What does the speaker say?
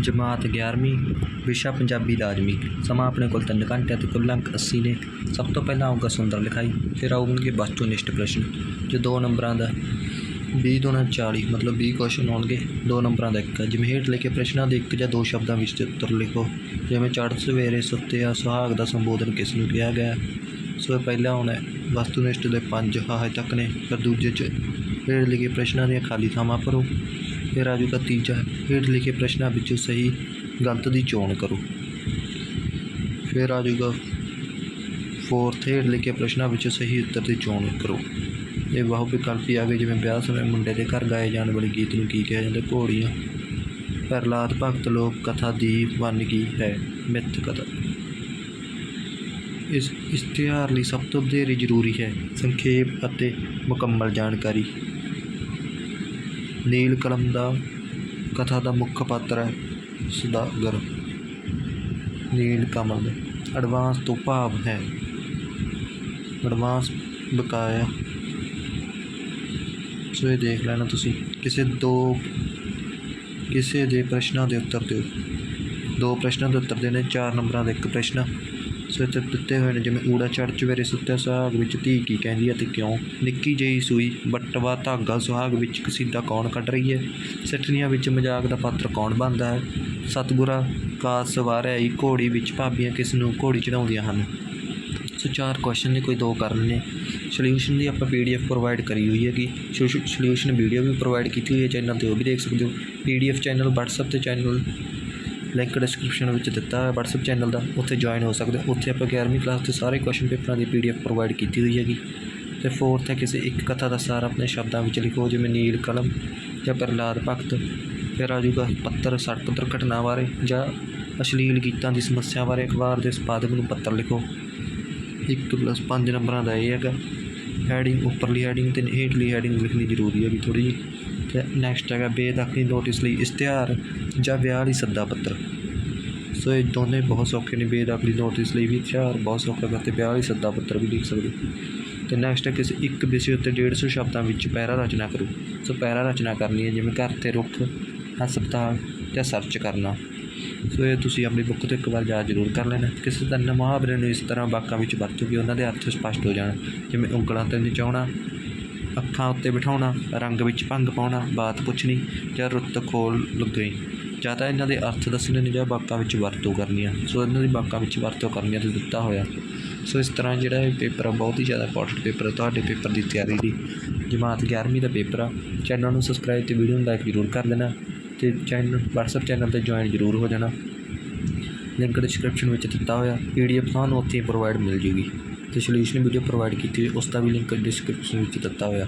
ਜਮਾਤ 11ਵੀਂ ਵਿਸ਼ਾ ਪੰਜਾਬੀ ਲਾਜ਼ਮੀ ਸਮਾਂ ਆਪਣੇ ਕੋਲ 3 ਘੰਟੇ ਅਤੇ ਕੁੱਲ ਅੰਕ 80 ਨੇ। ਸਭ ਤੋਂ ਪਹਿਲਾਂ ਆਊਗਾ ਸੁੰਦਰ ਲਿਖਾਈ ਫਿਰ ਆਉਣਗੇ ਵਸਤੂਨਿਸ਼ਟ ਪ੍ਰਸ਼ਨ। ਜੋ ਦੋ ਨੰਬਰਾਂ ਦਾ 20 ਦੋਨਾਂ 40 ਮਤਲਬ 20 ਕੁਐਸਚਨ ਆਉਣਗੇ ਦੋ ਨੰਬਰਾਂ ਦਾ ਇੱਕ। ਹੈ। ਜਿਵੇਂ ਹੇਠ ਲਿਖੇ ਪ੍ਰਸ਼ਨਾਂ ਦੇ ਇੱਕ ਜਾਂ ਦੋ ਸ਼ਬਦਾਂ ਵਿੱਚ ਉੱਤਰ ਲਿਖੋ। ਜਿਵੇਂ ਚੜ੍ਹ ਸਵੇਰੇ ਸੁੱਤੇ ਆ, ਸੁਹਾਗ ਦਾ ਸੰਬੋਧਨ ਕਿਸ ਨੂੰ ਕਿਹਾ ਗਿਆ? ਹੈ? ਸੋ ਇਹ ਪਹਿਲਾ ਹੁਣ ਵਸਤੂਨਿਸ਼ਟ ਦੇ ਪੰਜ ਹਾਏ ਤੱਕ ਨੇ। ਫਿਰ ਦੂਜੇ 'ਚ ਹੇਠ ਲਿਖੇ ਪ੍ਰਸ਼ਨਾਂ ਦੀਆਂ ਖਾਲੀ ਥਾਵਾਂ ਭਰੋ। ਫਿਰ ਆ ਜਾਊਗਾ ਤੀਜਾ ਹੇਠ ਲਿਖੇ ਪ੍ਰਸ਼ਨਾਂ ਵਿੱਚੋਂ ਸਹੀ ਗਲਤ ਦੀ ਚੋਣ ਕਰੋ। ਫਿਰ ਆ ਜਾਊਗਾ ਫੋਰਥ ਹੇਠ ਲਿਖੇ ਪ੍ਰਸ਼ਨਾਂ ਵਿੱਚੋਂ ਸਹੀ ਉੱਤਰ ਦੀ ਚੋਣ ਕਰੋ। ਇਹ ਬਹੁ ਵਿਕਲਪੀ ਆ ਗਏ, ਜਿਵੇਂ ਵਿਆਹ ਸਮੇਂ ਮੁੰਡੇ ਦੇ ਘਰ ਗਾਏ ਜਾਣ ਵਾਲੇ ਗੀਤ ਨੂੰ ਕੀ ਕਿਹਾ ਜਾਂਦਾ? ਘੋੜੀਆਂ। ਪ੍ਰਹਲਾਦ ਭਗਤ ਲੋਕ ਕਥਾ ਦੀ ਵੰਨਗੀ ਹੈ? ਮਿੱਥ ਕਥਾ। ਇਸ ਇਸ਼ਤਿਹਾਰ ਲਈ ਸਭ ਤੋਂ ਵਧੇਰੇ ਜ਼ਰੂਰੀ ਹੈ ਸੰਖੇਪ ਅਤੇ ਮੁਕੰਮਲ ਜਾਣਕਾਰੀ। ਨੀਲ ਕਲਮ ਦਾ ਕਥਾ ਦਾ ਮੁੱਖ ਪਾਤਰ ਹੈ ਸੁਦਾਗਰ। ਨੀਲ ਕਮਲ ਐਡਵਾਂਸ ਤੋਂ ਭਾਵ ਹੈ। ਐਡਵਾਂਸ ਬਕਾਇਆ। ਸੋ ਇਹ ਦੇਖ ਲੈਣਾ ਤੁਸੀਂ। ਕਿਸੇ ਦੋ, ਕਿਸੇ ਦੇ ਪ੍ਰਸ਼ਨਾਂ ਦੇ ਉੱਤਰ ਦਿਓ। ਦੋ ਪ੍ਰਸ਼ਨਾਂ ਦੇ ਉੱਤਰ ਦੇਣੇ, ਚਾਰ ਨੰਬਰਾਂ ਦਾ ਇੱਕ ਪ੍ਰਸ਼ਨ। ਸੋ ਦਿੱਤੇ ਹੋਏ ਨੇ, ਜਿਵੇਂ ਊੜਾ ਚੜ੍ਹ ਚਵੇਰੇ ਸੁੱਤੇ ਸੁਹਾਗ ਵਿੱਚ ਧੀ ਕੀ ਕਹਿੰਦੀ ਹੈ ਤੇ ਕਿਉਂ? ਨਿੱਕੀ ਜਿਹੀ ਸੂਈ ਬੱਟਵਾ ਧਾਗਾ ਸੁਹਾਗ ਵਿੱਚ ਕਸੀਦਾ ਕੌਣ ਕੱਢ ਰਹੀ ਹੈ? ਸਿੱਠਣੀਆਂ ਵਿੱਚ ਮਜ਼ਾਕ ਦਾ ਪਾਤਰ ਕੌਣ ਬਣਦਾ ਹੈ? ਸਤਿਗੁਰਾ ਕਾ ਸਵਾਰਿਆ ਈ ਘੋੜੀ ਵਿੱਚ, ਭਾਬੀਆਂ ਕਿਸ ਨੂੰ ਘੋੜੀ ਚੜਾਉਂਦੀਆਂ ਹਨ? ਸੋ ਚਾਰ ਕੁਐਸਚਨ ਨੇ, ਕੋਈ ਦੋ ਕਰਨੇ ਨੇ। ਸੋਲਿਊਸ਼ਨ ਦੀ ਆਪਾਂ ਪੀਡੀਐਫ ਪ੍ਰੋਵਾਈਡ ਕਰੀ ਹੋਈ ਹੈਗੀ। ਸੋਲਿਊਸ਼ਨ ਵੀਡੀਓ ਵੀ ਪ੍ਰੋਵਾਈਡ ਕੀਤੀ ਹੋਈ ਹੈ ਚੈਨਲ ਤੇ ਉਹ ਵੀ ਦੇਖ ਸਕਦੇ ਹੋ। ਪੀਡੀਐਫ ਚੈਨਲ WhatsApp ਤੇ ਚੈਨਲ ਲਿੰਕ ਡਿਸਕ੍ਰਿਪਸ਼ਨ ਵਿੱਚ ਦਿੱਤਾ ਹੈ, WhatsApp ਚੈਨਲ ਦਾ, ਉੱਥੇ ਜੁਆਇਨ ਹੋ ਸਕਦੇ ਉੱਥੇ ਆਪਾਂ 11ਵੀਂ ਕਲਾਸ ਦੇ ਸਾਰੇ ਕੁਐਸਚਨ ਪੇਪਰਾਂ ਦੀ ਪੀਡੀਐਫ ਪ੍ਰੋਵਾਈਡ ਕੀਤੀ ਹੋਈ ਹੈਗੀ। ਤੇ ਫੋਰਥ ਹੈ ਕਿਸੇ ਇੱਕ ਕਥਾ ਦਾ ਸਾਰ ਆਪਣੇ ਸ਼ਬਦਾਂ ਵਿੱਚ ਲਿਖੋ, ਜਿਵੇਂ ਨੀਲ ਕਲਮ ਜਾਂ ਪ੍ਰਹਲਾਦ ਭਗਤ। ਫਿਰ ਆ ਜਾਊਗਾ ਪੱਤਰ ਸੜਕ ਦੁਰਘਟਨਾ ਬਾਰੇ ਜਾਂ ਅਸ਼ਲੀਲ ਗੀਤਾਂ ਦੀ ਸਮੱਸਿਆ ਬਾਰੇ। ਅਖਬਾਰ ਦੇ ਸੰਪਾਦਕ ਨੂੰ ਪੱਤਰ ਲਿਖੋ। ਇੱਕ ਪਲੱਸ ਪੰਜ ਨੰਬਰਾਂ ਦਾ ਇਹ ਹੈਗਾ। ਹੈਡਿੰਗ ਉੱਪਰਲੀ ਹੈਡਿੰਗ ਤੇ ਹੇਠਲੀ ਹੈਡਿੰਗ ਲਿਖਣੀ ਜ਼ਰੂਰੀ ਹੈਗੀ ਥੋੜ੍ਹੀ ਜਿਹੀ। ਨੈਕਸਟ ਹੈਗਾ ਬੇਦਖਲੀ ਨੋਟਿਸ ਲਈ ਇਸ਼ਤਿਹਾਰ ਜਾਂ ਵਿਆਹ ਲਈ ਸੱਦਾ ਪੱਤਰ। ਸੋ ਇਹ ਦੋਨੇ ਬਹੁਤ ਸੌਖੇ ਨੇ ਬੇਦਖਲੀ ਨੋਟਿਸ ਲਈ ਵੀ ਇਸ਼ਤਿਹਾਰ ਬਹੁਤ ਸੌਖਾ ਗਾ ਤੇ ਵਿਆਹ ਲਈ ਸੱਦਾ ਪੱਤਰ ਵੀ ਲਿਖ ਸਕਦੇ ਤੇ ਨੈਕਸਟ ਹੈ ਕਿਸੇ ਇੱਕ ਵਿਸ਼ੇ ਉੱਤੇ 150 ਸ਼ਬਦਾਂ ਵਿੱਚ ਪੈਰਾ ਰਚਨਾ ਕਰੋ। ਸੋ ਪੈਰਾ ਰਚਨਾ ਕਰਨੀ ਹੈ ਜਿਵੇਂ ਘਰ ਤੇ ਰੁੱਖ, ਹਸਪਤਾਲ ਜਾਂ ਸਰਚ ਕਰਨਾ। ਸੋ ਇਹ ਤੁਸੀਂ ਆਪਣੀ ਬੁੱਕ ਤੋਂ ਇੱਕ ਵਾਰ ਯਾਦ ਜ਼ਰੂਰ ਕਰ ਲੈਣਾ। ਕਿਸੇ ਦਾ ਮੁਹਾਵਰੇ ਨੂੰ ਇਸ ਤਰ੍ਹਾਂ ਵਾਕਾਂ ਵਿੱਚ ਵਰਤੋ ਕਿ ਉਹਨਾਂ ਦੇ ਅਰਥ ਸਪਸ਼ਟ ਹੋ ਜਾਣ, ਜਿਵੇਂ ਉਂਗਲਾਂ ਤੇ ਨਚਾਉਣਾ ਅੱਖਾਂ ਉੱਤੇ ਬਿਠਾਉਣਾ, ਰੰਗ ਵਿੱਚ ਭੰਗ ਪਾਉਣਾ, ਬਾਤ ਪੁੱਛਣੀ ਜਾਂ ਰੁੱਤ ਖੋਲ ਲੁੱਗਣੀ। ਜਾਂ ਤਾਂ ਇਹਨਾਂ ਦੇ ਅਰਥ ਦੱਸਣੇ ਨੇ ਜਾਂ ਵਾਕਾਂ ਵਿੱਚ ਵਰਤੋਂ ਕਰਨੀ ਆ ਸੋ ਇਹਨਾਂ ਦੀ ਵਾਕਾਂ ਵਿੱਚ ਵਰਤੋਂ ਕਰਨੀ ਆ ਤੇ ਦਿੱਤਾ ਹੋਇਆ। ਸੋ ਇਸ ਤਰ੍ਹਾਂ ਜਿਹੜਾ ਇਹ ਪੇਪਰ ਆ, ਬਹੁਤ ਹੀ ਜ਼ਿਆਦਾ ਇੰਪੋਰਟੈਂਟ ਪੇਪਰ ਹੈ ਤੁਹਾਡੇ ਪੇਪਰ ਦੀ ਤਿਆਰੀ ਲਈ ਜਮਾਤ 11ਵੀਂ ਦਾ ਪੇਪਰ ਆ। ਚੈਨਲ ਨੂੰ ਸਬਸਕ੍ਰਾਈਬ ਤੇ ਵੀਡੀਓ ਨੂੰ ਲਾਈਕ ਜ਼ਰੂਰ ਕਰ ਦੇਣਾ ਤੇ ਚੈਨਲ WhatsApp ਚੈਨਲ ਤੇ ਜੁਆਇਨ ਜ਼ਰੂਰ ਹੋ ਜਾਣਾ। ਲਿੰਕ ਡਿਸਕ੍ਰਿਪਸ਼ਨ ਵਿੱਚ ਦਿੱਤਾ ਹੋਇਆ। ਪੀਡੀਐਫ ਤੁਹਾਨੂੰ ਉੱਥੇ ਪ੍ਰੋਵਾਈਡ ਮਿਲ ਜੂਗੀ। ਅਤੇ ਸੋਲੂਸ਼ਨ ਵੀਡੀਓ ਪ੍ਰੋਵਾਈਡ ਕੀਤੀ। ਹੋਈ ਉਸ ਦਾ ਵੀ ਲਿੰਕ ਡਿਸਕ੍ਰਿਪਸ਼ਨ ਵਿੱਚ ਦਿੱਤਾ ਹੋਇਆ।